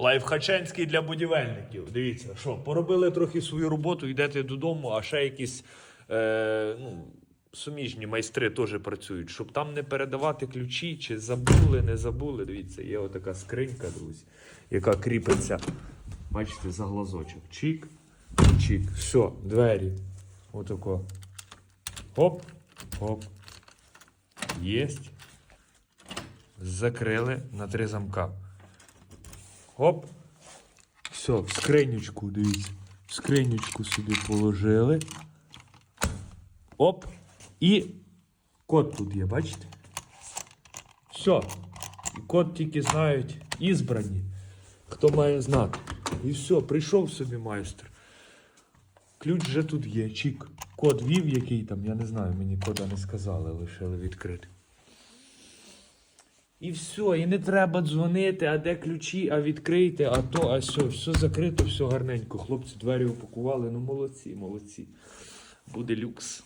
Лайфхаченський для будівельників. Дивіться, що, поробили трохи свою роботу, йдете додому, а ще якісь е, ну, суміжні майстри теж працюють, щоб там не передавати ключі, чи забули, не забули. Дивіться, є отака скринька, друзі, яка кріпиться. Бачите, за глазочок. Чик, чик. Все, двері. Отако. Хоп, хоп. Єсть. Закрили на три замка. Хоп. Все, в скринючку, дивіться. В скринючку собі положили. Оп. І код тут є, бачите? Все. І код тільки знають ізбрані. Хто має знати. І все, прийшов собі майстер. Ключ вже тут є. Чік. Код вів, який там, я не знаю, мені кода не сказали, лишили відкрити. І все, і не треба дзвонити, а де ключі, а відкрийте, а то, а все, все закрито, все гарненько. Хлопці двері упакували. Ну молодці, молодці. Буде люкс.